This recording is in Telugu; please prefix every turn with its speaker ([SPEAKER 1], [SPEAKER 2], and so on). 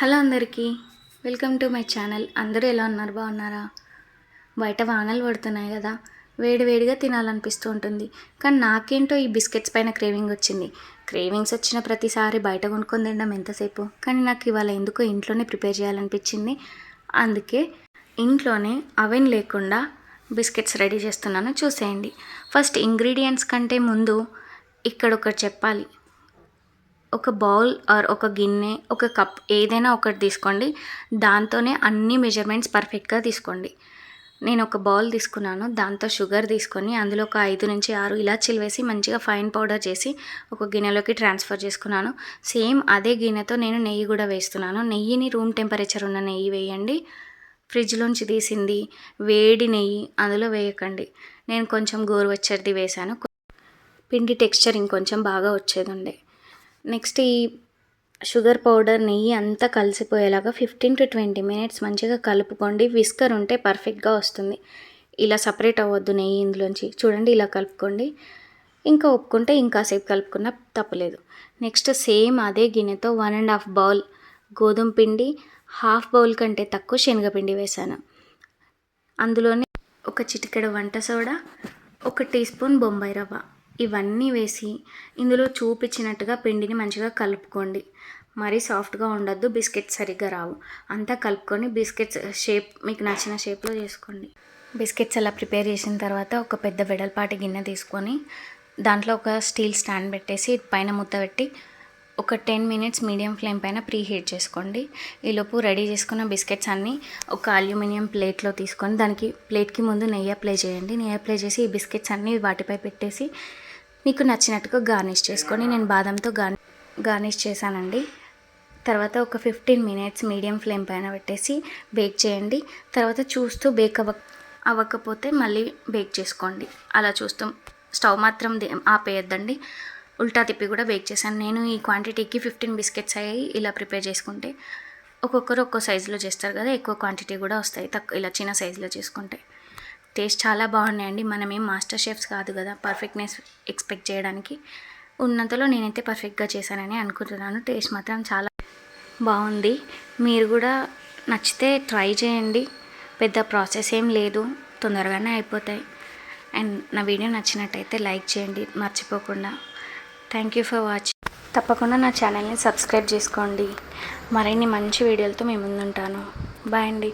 [SPEAKER 1] హలో అందరికీ. Welcome to my channel. అందరూ ఎలా ఉన్నారు? బాగున్నారా? బయట వానలు పడుతున్నాయి కదా. వేడివేడిగా తినాలనిపిస్తూ ఉంటుంది. కానీ నాకేంటో ఈ బిస్కెట్స్ పైన క్రేవింగ్ వచ్చింది. క్రేవింగ్స్ వచ్చిన ప్రతిసారి బయట కొనుక్కొని తినడం ఎంతసేపు? కానీ నాకు ఇవాళ ఎందుకో ఇంట్లోనే ప్రిపేర్ చేయాలనిపించింది. అందుకే ఇంట్లోనే అవెన్ లేకుండా బిస్కెట్స్ రెడీ చేస్తున్నాను. చూసేయండి. ఫస్ట్ ఇంగ్రీడియంట్స్ కంటే ముందు ఇక్కడ ఒకటి చెప్పాలి. ఒక బౌల్ ఆర్ ఒక గిన్నె ఒక కప్ ఏదైనా ఒకటి తీసుకోండి. దాంతోనే అన్ని మెజర్మెంట్స్ పర్ఫెక్ట్గా తీసుకోండి. నేను ఒక బౌల్ తీసుకున్నాను దాంతో షుగర్ తీసుకొని అందులో ఒక ఐదు నుంచి ఆరు ఇలాచీలు వేసి మంచిగా ఫైన్ పౌడర్ చేసి ఒక గిన్నెలోకి ట్రాన్స్ఫర్ చేసుకున్నాను. సేమ్ అదే గిన్నెతో నేను నెయ్యి కూడా వేస్తున్నాను. నెయ్యిని రూమ్ టెంపరేచర్ ఉన్న నెయ్యి వేయండి. ఫ్రిడ్జ్లోంచి తీసింది వేడి నెయ్యి అందులో వేయకండి. నేను కొంచెం గోరువెచ్చటిది వేశాను. పిండి టెక్స్చర్ ఇంకొంచెం బాగా వచ్చేది ఉండే నెక్స్ట్ ఈ షుగర్ పౌడర్ నెయ్యి అంతా కలిసిపోయేలాగా ఫిఫ్టీన్ టు ట్వంటీ మినిట్స్ మంచిగా కలుపుకోండి. విస్కర్ ఉంటే పర్ఫెక్ట్గా వస్తుంది. ఇలా సపరేట్ అవ్వద్దు నెయ్యి ఇందులోంచి. చూడండి ఇలా కలుపుకోండి. ఇంకా ఒప్పుకుంటే ఇంకాసేపు కలుపుకున్న తప్పలేదు. నెక్స్ట్ సేమ్ అదే గిన్నెతో వన్ అండ్ హాఫ్ బౌల్ గోధుమ పిండి హాఫ్ బౌల్ కంటే తక్కువ శనగపిండి వేశాను అందులోనే ఒక చిటికెడు వంట సోడా ఒక టీ స్పూన్ బొంబాయి రవ్వ. ఇవన్నీ వేసి ఇందులో చూపించినట్టుగా పిండిని మంచిగా కలుపుకోండి. మరీ సాఫ్ట్గా ఉండొద్దు బిస్కెట్స్ సరిగ్గా రావు. అంతా కలుపుకొని బిస్కెట్స్ షేప్ మీకు నచ్చిన షేప్లో చేసుకోండి. బిస్కెట్స్ అలా ప్రిపేర్ చేసిన తర్వాత ఒక పెద్ద వెడల్పాటి గిన్నె తీసుకొని దాంట్లో ఒక స్టీల్ స్టాండ్ పెట్టేసి పైన మూత పెట్టి ఒక టెన్ మినిట్స్ మీడియం ఫ్లేమ్ పైన ప్రీ హీట్ చేసుకోండి ఈలోపు రెడీ చేసుకున్న బిస్కెట్స్ అన్నీ ఒక అల్యూమినియం ప్లేట్లో తీసుకొని దానికి ప్లేట్కి ముందు నెయ్యి అప్లై చేయండి. నెయ్యి అప్లై చేసి ఈ బిస్కెట్స్ అన్నీ వాటిపై పెట్టేసి మీకు నచ్చినట్టుగా గార్నిష్ చేసుకొని నేను బాదంతో గార్ గార్నిష్ చేశానండి. తర్వాత ఒక ఫిఫ్టీన్ మినిట్స్ మీడియం ఫ్లేమ్ పైన పెట్టేసి బేక్ చేయండి. తర్వాత చూస్తూ బేక్ అవ్వ అవ్వకపోతే మళ్ళీ బేక్ చేసుకోండి. అలా చూస్తూ స్టవ్ మాత్రం ఆపేయద్దండి. ఉల్టా తిప్పి కూడా బేక్ చేశాను. నేను ఈ క్వాంటిటీకి ఫిఫ్టీన్ బిస్కెట్స్ అయ్యాయి ఇలా ప్రిపేర్ చేసుకుంటే ఒక్కొక్కరు ఒక్కో సైజులో చేస్తారు కదా ఎక్కువ క్వాంటిటీ కూడా వస్తాయి. తక్కువ ఇలా చిన్న సైజులో చేసుకుంటే. టేస్ట్ చాలా బాగున్నాయండి. మనం ఏం మాస్టర్ షెఫ్స్ కాదు కదా పర్ఫెక్ట్నెస్ ఎక్స్పెక్ట్ చేయడానికి. ఉన్నంతలో నేనైతే పర్ఫెక్ట్గా చేశానని అనుకుంటున్నాను. టేస్ట్ మాత్రం చాలా బాగుంది. మీరు కూడా నచ్చితే ట్రై చేయండి. పెద్ద ప్రాసెస్ ఏం లేదు. తొందరగానే అయిపోతాయి. అండ్ నా వీడియో నచ్చినట్టయితే లైక్ చేయండి. మర్చిపోకుండా. థ్యాంక్ యూ ఫర్ వాచింగ్ తప్పకుండా నా ఛానల్ని సబ్స్క్రైబ్ చేసుకోండి. మరిన్ని మంచి వీడియోలతో మీ ముందుంటాను. బాయ్ అండి.